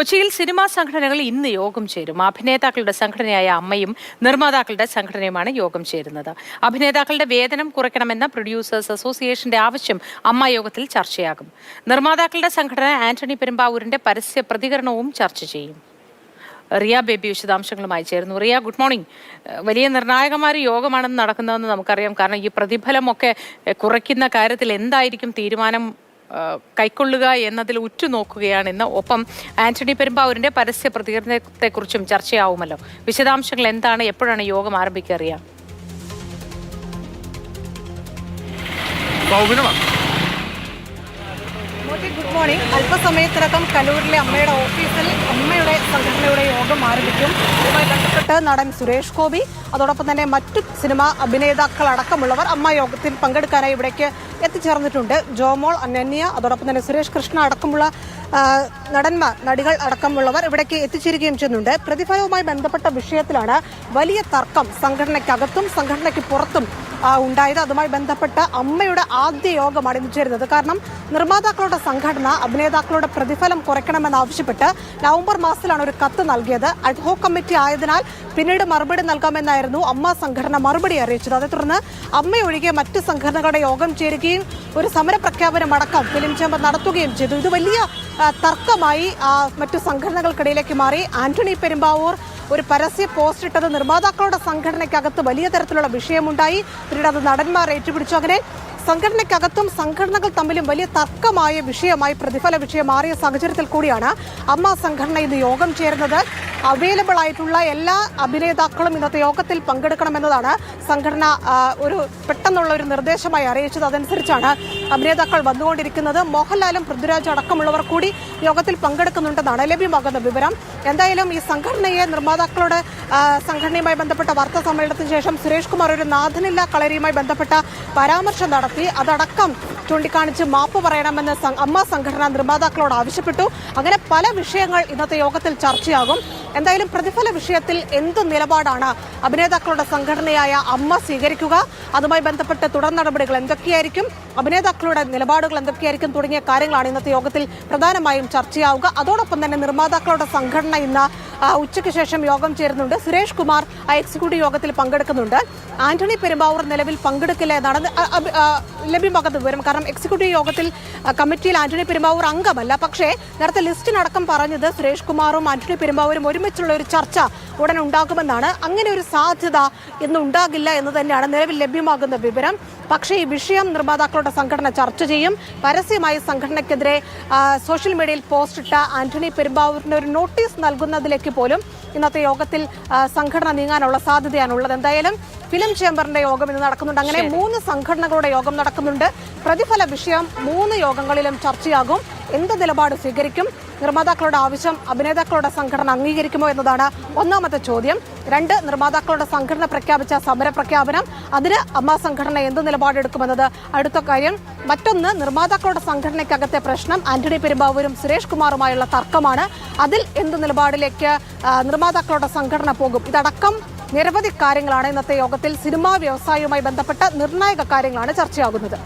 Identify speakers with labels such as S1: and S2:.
S1: കൊച്ചിയിൽ സിനിമാ സംഘടനകൾ ഇന്ന് യോഗം ചേരും. അഭിനേതാക്കളുടെ സംഘടനയായ അമ്മയും നിർമ്മാതാക്കളുടെ സംഘടനയുമാണ് യോഗം ചേരുന്നത്. അഭിനേതാക്കളുടെ വേതനം കുറയ്ക്കണമെന്ന പ്രൊഡ്യൂസേഴ്സ് അസോസിയേഷന്റെ ആവശ്യം അമ്മ യോഗത്തിൽ ചർച്ചയാകും. നിർമ്മാതാക്കളുടെ സംഘടന ആന്റണി പെരുമ്പാവൂരിന്റെ പരസ്യ പ്രതികരണവും ചർച്ച ചെയ്യും. റിയ ബേബി വിശദാംശങ്ങളുമായി ചേർന്നു റിയ ഗുഡ് മോർണിംഗ് വലിയ നിർണായകമായ യോഗമാണെന്ന് നടക്കുന്നതെന്ന് നമുക്കറിയാം. കാരണം ഈ പ്രതിഫലമൊക്കെ കുറയ്ക്കുന്ന കാര്യത്തിൽ എന്തായിരിക്കും തീരുമാനം കൈക്കൊള്ളുക എന്നതിൽ ഉറ്റുനോക്കുകയാണ് ഇന്ന് ഒപ്പം ആന്റണി പെരുമ്പാവൂരിന്റെ പരസ്യ പ്രതികരണത്തെക്കുറിച്ചും ചർച്ചയാവുമല്ലോ. വിശദാംശങ്ങൾ എന്താണ്? എപ്പോഴാണ് യോഗം ആരംഭിക്കുക റിയ
S2: സൗബിനമാണ്
S3: മോദി ഗുഡ് മോർണിംഗ്. അല്പസമയത്തിനകം കലൂരിലെ അമ്മയുടെ ഓഫീസിൽ അമ്മയുടെ സംഘടനയുടെ യോഗം ആരംഭിക്കും. ഇതുമായി ബന്ധപ്പെട്ട് നടൻ സുരേഷ് ഗോപി അതോടൊപ്പം തന്നെ മറ്റു സിനിമാ അഭിനേതാക്കൾ അടക്കമുള്ളവർ അമ്മ യോഗത്തിൽ പങ്കെടുക്കാനായി ഇവിടേക്ക് എത്തിച്ചേർന്നിട്ടുണ്ട് ജോമോൾ അനന്യ അതോടൊപ്പം തന്നെ സുരേഷ് കൃഷ്ണ അടക്കമുള്ള നടന്മാർ നടികൾ അടക്കമുള്ളവർ ഇവിടേക്ക് എത്തിച്ചേരുകയും ചെയ്യുന്നുണ്ട്. പ്രതിഫലവുമായി ബന്ധപ്പെട്ട വിഷയത്തിലാണ് വലിയ തർക്കം സംഘടനയ്ക്കകത്തും സംഘടനയ്ക്ക് പുറത്തും ഉണ്ടായത്. അതുമായി ബന്ധപ്പെട്ട അമ്മയുടെ ആദ്യ യോഗമാണ് ഇന്ന് ചേരുന്നത്. കാരണം നിർമ്മാതാക്കളുടെ സംഘടന അഭിനേതാക്കളുടെ പ്രതിഫലം കുറയ്ക്കണമെന്നാവശ്യപ്പെട്ട് നവംബർ മാസത്തിലാണ് ഒരു കത്ത് നൽകിയത്. അഡ്ഹോ കമ്മിറ്റി ആയതിനാൽ പിന്നീട് മറുപടി നൽകാമെന്നായിരുന്നു അമ്മ സംഘടന മറുപടി അറിയിച്ചത്. അതേ തുടർന്ന് അമ്മയൊഴികെ മറ്റ് സംഘടനകളുടെ യോഗം ചേരുകയും ഒരു സമര പ്രഖ്യാപനം അടക്കം ഫിലിം ചേമ്പർ നടത്തുകയും ചെയ്തു. ഇത് വലിയ തർക്കമായി മറ്റു സംഘടനകൾക്കിടയിലേക്ക് മാറി. ആന്റണി പെരുമ്പാവൂർ ഒരു പരസ്യ പോസ്റ്റ് ഇട്ടത് നിർമ്മാതാക്കളുടെ സംഘടനയ്ക്കകത്ത് വലിയ തരത്തിലുള്ള വിഷയമുണ്ടായി. പിന്നീട് അത് നടന്മാർ ഏറ്റുപിടിച്ചു. അങ്ങനെ സംഘടനയ്ക്കകത്തും സംഘടനകൾ തമ്മിലും വലിയ തർക്കമായ വിഷയമായി പ്രതിഫല വിഷയം മാറിയ സാഹചര്യത്തിൽ കൂടിയാണ് അമ്മ സംഘടന ഇന്ന് യോഗം ചേരുന്നത്. അവൈലബിൾ ആയിട്ടുള്ള എല്ലാ അഭിനേതാക്കളും ഇന്നത്തെ യോഗത്തിൽ പങ്കെടുക്കണമെന്നതാണ് സംഘടന ഒരു പെട്ടെന്നുള്ള ഒരു നിർദ്ദേശമായി അറിയിച്ചത്. അതനുസരിച്ചാണ് അഭിനേതാക്കൾ വന്നുകൊണ്ടിരിക്കുന്നത്. മോഹൻലാലും പൃഥ്വിരാജ് അടക്കമുള്ളവർ കൂടി യോഗത്തിൽ പങ്കെടുക്കുന്നുണ്ടെന്നാണ് ലഭ്യമാകുന്ന വിവരം. എന്തായാലും ഈ സംഘടനയെ നിർമ്മാതാക്കളോട് സംഘടനയുമായി ബന്ധപ്പെട്ട വാർത്താ സമ്മേളനത്തിന് ശേഷം സുരേഷ് കുമാർ ഒരു നാഥനില്ല കളരിയുമായി ബന്ധപ്പെട്ട പരാമർശം നടത്തി അതടക്കം ചൂണ്ടിക്കാണിച്ച് മാപ്പ് പറയണമെന്ന് അമ്മ സംഘടന നിർമ്മാതാക്കളോട് ആവശ്യപ്പെട്ടു. അങ്ങനെ പല വിഷയങ്ങൾ ഇന്നത്തെ യോഗത്തിൽ ചർച്ചയാകും. എന്തായാലും പ്രതിഫല വിഷയത്തിൽ എന്ത് നിലപാടാണ് അഭിനേതാക്കളുടെ സംഘടനയായ അമ്മ സ്വീകരിക്കുക? അതുമായി ബന്ധപ്പെട്ട് തുടർ നടപടികൾ എന്തൊക്കെയായിരിക്കും? അഭിനേതാക്കളുടെ നിലപാടുകൾ എന്തൊക്കെയായിരിക്കും തുടങ്ങിയ കാര്യങ്ങളാണ് ഇന്നത്തെ യോഗത്തിൽ പ്രധാനമായും ചർച്ചയാവുക. അതോടൊപ്പം തന്നെ നിർമ്മാതാക്കളുടെ സംഘടന ഇന്ന് ഉച്ചയ്ക്ക് ശേഷം യോഗം ചേരുന്നുണ്ട്. സുരേഷ് കുമാർ എക്സിക്യൂട്ടീവ് യോഗത്തിൽ പങ്കെടുക്കുന്നുണ്ട്. ആന്റണി പെരുമ്പാവൂർ നിലവിൽ പങ്കെടുക്കില്ല എന്നാണ് ലഭ്യമാക്കുന്ന വിവരം. കാരണം എക്സിക്യൂട്ടീവ് യോഗത്തിൽ കമ്മിറ്റിയിൽ ആന്റണി പെരുമ്പാവൂർ അംഗമല്ല. പക്ഷേ നേരത്തെ ലിസ്റ്റിനടക്കം പറഞ്ഞത് സുരേഷ് കുമാറും ആന്റണി പെരുമ്പാവൂരും ഒരുമിച്ചുള്ള ഒരു ചർച്ച ഉടൻ ഉണ്ടാകുമെന്നാണ്. അങ്ങനെ ഒരു സാധ്യത ഇന്ന് ഉണ്ടാകില്ല എന്ന് തന്നെയാണ് നിലവിൽ ലഭ്യമാകുന്ന വിവരം. പക്ഷേ ഈ വിഷയം നിർമ്മാതാക്കളുടെ സംഘടന ചർച്ച ചെയ്യും. പരസ്യമായി സംഘടനയ്ക്കെതിരെ സോഷ്യൽ മീഡിയയിൽ പോസ്റ്റിട്ട ആന്റണി പെരുമ്പാവൂരിന് ഒരു നോട്ടീസ് നൽകുന്നതിലേക്ക് പോലും ഇന്നത്തെ യോഗത്തിൽ സംഘടന നീങ്ങാനുള്ള സാധ്യതയാണ് ഉള്ളത് എന്തായാലും ഫിലിം ചേംബറിന്റെ യോഗം ഇന്ന് നടക്കുന്നുണ്ട്. അങ്ങനെ മൂന്ന് സംഘടനകളുടെ യോഗം നടക്കുന്നുണ്ട്. പ്രതിഫല വിഷയം മൂന്ന് യോഗങ്ങളിലും ചർച്ചയാകും. എന്ത് നിലപാട് സ്വീകരിക്കും? നിർമ്മാതാക്കളുടെ ആവശ്യം അഭിനേതാക്കളുടെ സംഘടന അംഗീകരിക്കുമോ എന്നതാണ് ഒന്നാമത്തെ ചോദ്യം. രണ്ട് നിർമ്മാതാക്കളുടെ സംഘടന പ്രഖ്യാപിച്ച സമര പ്രഖ്യാപനം അതിന് അമ്മ സംഘടന എന്ത് നിലപാടെടുക്കുമെന്നത്? അടുത്ത കാര്യം മറ്റൊന്ന് നിർമ്മാതാക്കളുടെ സംഘടനയ്ക്കകത്തെ പ്രശ്നം ആന്റണി പെരുമ്പാവൂരും സുരേഷ് കുമാറുമായുള്ള തർക്കമാണ്. അതിൽ എന്ത് നിലപാടിലേക്ക് നിർമ്മാതാക്കളുടെ സംഘടന പോകും? ഇതടക്കം നിരവധി കാര്യങ്ങളാണ് ഇന്നത്തെ യോഗത്തിൽ സിനിമാ വ്യവസായവുമായി ബന്ധപ്പെട്ട നിർണായക കാര്യങ്ങളാണ് ചർച്ചയാകുന്നത്.